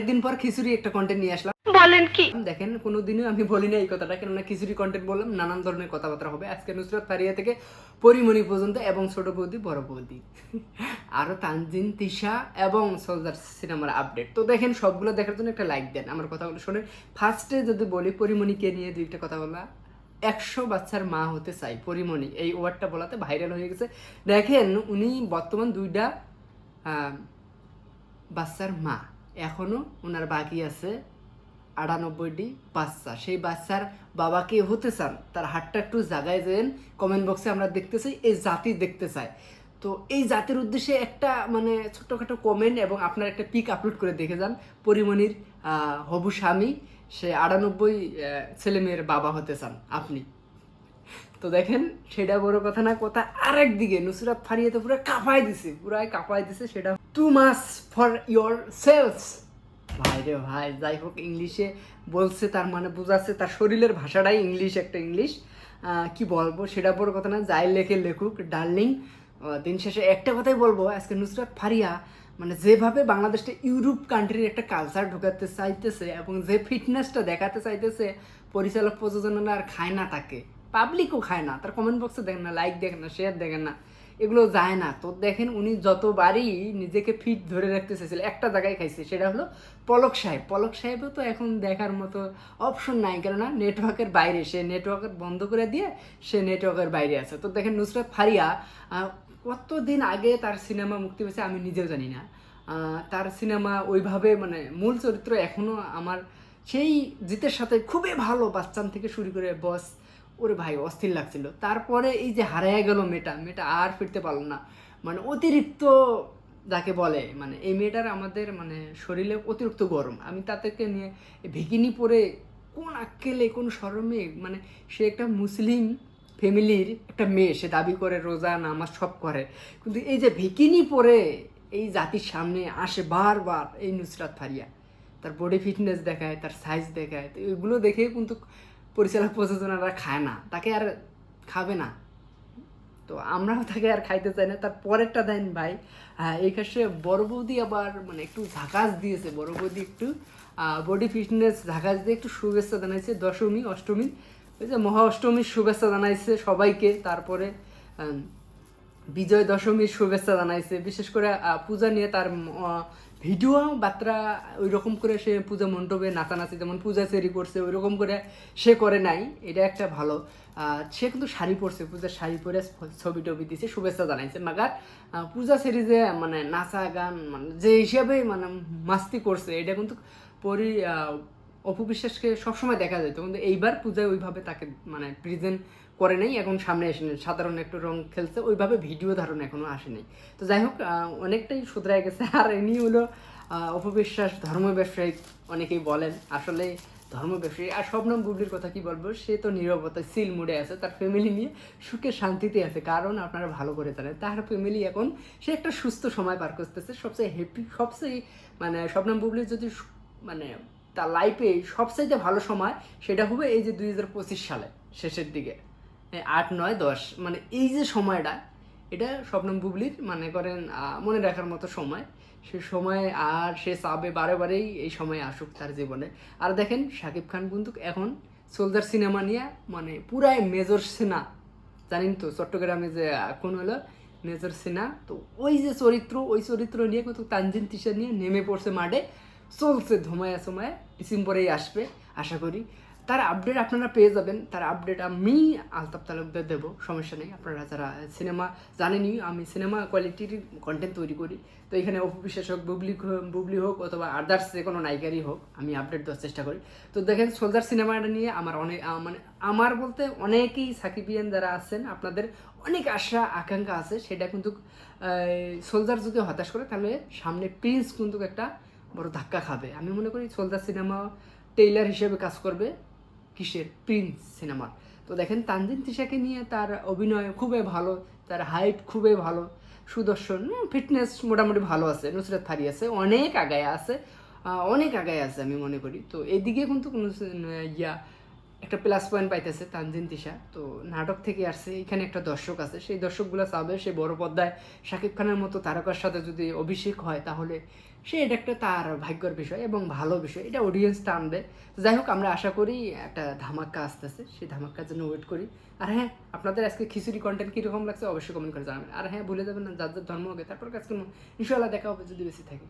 একদিন পর খিচুড়ি একটা কন্টেন্ট নিয়ে আসলাম। বলেন কি? দেখেন কোনোদিনও আমি বলি না এই কথাটা কেননা খিচুড়ি কন্টেন্ট বললাম নানান ধরনের কথাবার্তা হবে। আজকে নুসরাত ফারিয়া থেকে পরিমণি পর্যন্ত এবং ছোট বৌদি বড় বৌদি। আরও তানজিন তিশা এবং সোলজার সিনেমার আপডেট তো দেখেন সবগুলো দেখার জন্য একটা লাইক দেন। আমার কথাগুলো শোনেন। ফার্স্টে যদি বলি পরিমণিকে নিয়ে দুইটা কথা বলা। একশো বাচ্চার মা হতে চাই পরিমণি। এই ওয়ার্ডটা বলাতে ভাইরাল হয়ে গেছে। দেখেন উনি বর্তমান দুইটা আহ, বাচ্চার মা। এখনও ওনার বাকি আছে আটানব্বইটি বাচ্চা। সেই বাচ্চার বাবাকে হতে চান, তার হাতটা একটু জাগায় যেন কমেন্ট বক্সে আমরা দেখতে চাই, এই জাতি দেখতে চাই তো এই জাতির উদ্দেশ্যে একটা মানে ছোট্টখাটো কমেন্ট এবং আপনার একটা পিক আপলোড করে দেখে যান। পরিমণির হবু স্বামী, সে আটানব্বই ছেলে মেয়ের বাবা হতে চান। আপনি? তো দেখেন, সেটা বড় কথা না, কথা আরেক দিকে। নুসরাত ফারিয়ে তো পুরো কাঁপাই দিছে পুরো কাঁপাই দিছে সেটা। Two mass for your sales ভাই রে ভাই, যাই হোক, ইংলিশে বলছে, তার মানে বোঝাচ্ছে, তার শরীরের ভাষাটাই ইংলিশ, একটা ইংলিশ। কি বলব, সেটা বড় কথা না, যাই লেখে লেখুক, ডার্লিং। দিন শেষে একটা কথাই বলব, আজকে নুসরাত ফারিয়া মানে যেভাবে বাংলাদেশটা ইউরোপ কান্ট্রির একটা কালচার ঢোকাতে চাইতেছে এবং যে ফিটনেসটা দেখাতে চাইতেছে, পরিচালক প্রযোজনা আর খায় না তাকে। পাবলিকও খায় না। তার কমেন্ট বক্সে দেখেন না লাইক দেখেন না শেয়ার দেখেন না, এগুলো যায় না। তো দেখেন উনি যতবারই নিজেকে ফিট ধরে রাখতে চেয়েছিল একটা জায়গায় খাইছে, সেটা হলো পলক সাহেব। পলক সাহেবও তো এখন দেখার মতো অপশন নাই, কেননা নেটওয়ার্কের বাইরে, সে নেটওয়ার্কের বন্ধ করে দিয়ে সে নেটওয়ার্কের বাইরে আছে। তো দেখেন নুসরাত ফারিয়া কতদিন আগে তার সিনেমা মুক্তি পেয়েছে আমি নিজেও জানি না। তার সিনেমা ওইভাবে মানে মূল চরিত্র এখনও আমার, সেই জিতের সাথে খুবই ভালো বাচ্চান থেকে শুরু করে বস ওরে ভাই, অস্থির লাগছিল। তারপরে এই যে হারাইয়া গেল মেয়েটা মেয়েটা আর ফিরতে পারল না। মানে অতিরিক্ত যাকে বলে মানে এই মেয়েটার আমাদের মানে শরীরে অতিরিক্ত গরম। আমি তাদেরকে নিয়ে ভিকিনি পরে কোন আক্কেলে, কোন শরমে মানে সে একটা মুসলিম ফ্যামিলির একটা মেয়ে, সে দাবি করে, রোজা, নামাজ সব করে। কিন্তু এই যে ভিকিনি পরে এই জাতির সামনে আসে বারবার এই নুসরাত ফারিয়া। তার বডি ফিটনেস দেখায়, তার সাইজ দেখায়। তো এগুলো দেখে কিন্তু পরিচালক প্রযোজনারা খায় না, তাকে আর খাবে না। তো আমরাও তাকে আর খাইতে চাই না। তার পরেরটা দেন ভাই এই ক্ষেত্রে বড় বৌদি আবার মানে একটু ঝাঁকাস দিয়েছে, বড় বৌদি একটু বডি ফিটনেস ঝাঁকাস দিয়ে একটু শুভেচ্ছা জানাইছে, দশমী, অষ্টমী ওই যে মহা অষ্টমীর শুভেচ্ছা জানাইছে সবাইকে। তারপরে বিজয় দশমীর শুভেচ্ছা জানাইছে। বিশেষ করে পূজা নিয়ে তার ভিডিও বার্তা ওই রকম করে সে পূজা মণ্ডপে, নাচানাচি যেমন পূজা সেরি করছে ওই রকম করে সে করে নাই। এটা একটা ভালো। সে কিন্তু শাড়ি পরছে, পূজার শাড়ি পরে ছবি টবি দিছে, শুভেচ্ছা জানাইছে। মাগার পূজা সেরি যে মানে নাচা গান মানে যে হিসাবে মানে মাস্তি করছে, এটা কিন্তু পরি অপবিশ্বাসকে সবসময় দেখা যেত কিন্তু এইবার পূজায় ওইভাবে তাকে মানে প্রেজেন্ট করে নাই, এখন সামনে এসে নেই। সাধারণ একটু রং খেলছে, ওইভাবে ভিডিও ধারণ এখনও আসেনি তো যাই হোক অনেকটাই শুধরায় গেছে। আর এমনি হলো অপবিশ্বাস ধর্ম ব্যবসায়ী অনেকেই বলেন, আসলে ধর্ম ব্যবসায়ী আর শবনম বুবলির কথা কি বলব, সে তো নিরবতা সিল মুডে আছে, তার ফ্যামিলি নিয়ে সুখে শান্তিতে আছে। কারণ আপনারা ভালো করে জানেন, তার ফ্যামিলি এখন, সে একটা সুস্থ সময় পার করতেছে। সবচেয়ে হ্যাপি সবচেয়ে মানে শবনম বুবলির যদি মানে তার লাইফে সবচাইতে ভালো সময়, সেটা হবে এই যে দুই হাজার পঁচিশ সালে, শেষের দিকে। আট, নয়, দশ। মানে এই যে সময়টা, এটা স্বপ্নম বুবলির মানে করেন মনে রাখার মতো সময়। সে সময় আর সে চাবে বারে বারেই এই সময় আসুক তার জীবনে। আর দেখেন, শাকিব খান কিন্তু এখন সোলজার সিনেমা নিয়ে মানে পুরাই মেজর সিনা। জানেন তো, চট্টগ্রামে যে কোন হলো, মেজর সিনা। তো ওই যে চরিত্র, ওই চরিত্র নিয়ে কিন্তু তানজিন তিশা নিয়ে নেমে পড়ছে মাঠে। চলছে ধুমায়া সময় ডিসেম্বরেই আসবে, আশা করি। তার আপডেট আপনারা পেয়ে যাবেন। তার আপডেট আমি আলতাফ তালুকদার দেবো, সমস্যা নেই। আপনারা যারা সিনেমা জানেনই, আমি সিনেমা কোয়ালিটির কন্টেন্ট তৈরি করি। তো এখানে অপু বিশ্বাস হোক, বুবলি বুবলি হোক অথবা আদার্স যে কোনো নায়িকারই হোক, আমি আপডেট দেওয়ার চেষ্টা করি। তো দেখেন সোলজার সিনেমাটা নিয়ে আমার অনেক মানে আমার বলতে অনেকেই সাকিবিয়ান যারা আছেন, আপনাদের অনেক আশা, আকাঙ্ক্ষা আছে। সেটা কিন্তু সোলজার যদি হতাশ করে, তাহলে সামনে প্রিন্স কিন্তু একটা বড় ধাক্কা খাবে। আমি মনে করি সোলজার সিনেমা টেইলার হিসেবে কাজ করবে। কিসের? প্রিন্স সিনেমার তো দেখেন তানজিন তিশাকে নিয়ে তার অভিনয় খুবই ভালো, তার হাইট খুবই ভালো, সুদর্শন ফিটনেস মোটামুটি ভালো আছে, নুসরাত ফারি আছে, অনেক আগায় আছে অনেক আগায় আছে আমি মনে করি। তো এদিকে কিন্তু কোনো, ইয়া একটা প্লাস পয়েন্ট পাইতেছে তানজিন তিশা। তো নাটক থেকে আসছে, এখানে একটা দর্শক আছে। সেই দর্শকগুলো চাবে সে বড় পর্দায় শাকিব খানের মতো তারকার সাথে যদি অভিষেক হয়, তাহলে সে এটা একটা তার ভাগ্যর বিষয় এবং ভালো বিষয়। এটা অডিয়েন্স টানবে। যাই হোক, আমরা আশা করি একটা ধামাক্কা আসতেছে। সেই ধামাক্কার জন্য ওয়েট করি। আর হ্যাঁ আপনাদের আজকে খিচুড়ি কন্টেন্ট কীরকম লাগছে অবশ্যই কমেন্ট করে জানাবেন। আর হ্যাঁ ভুলে যাবেন না, যার যার ধর্ম হবে তারপর কাজ করব ইনশাল্লাহ দেখা হবে যদি বেশি থাকে।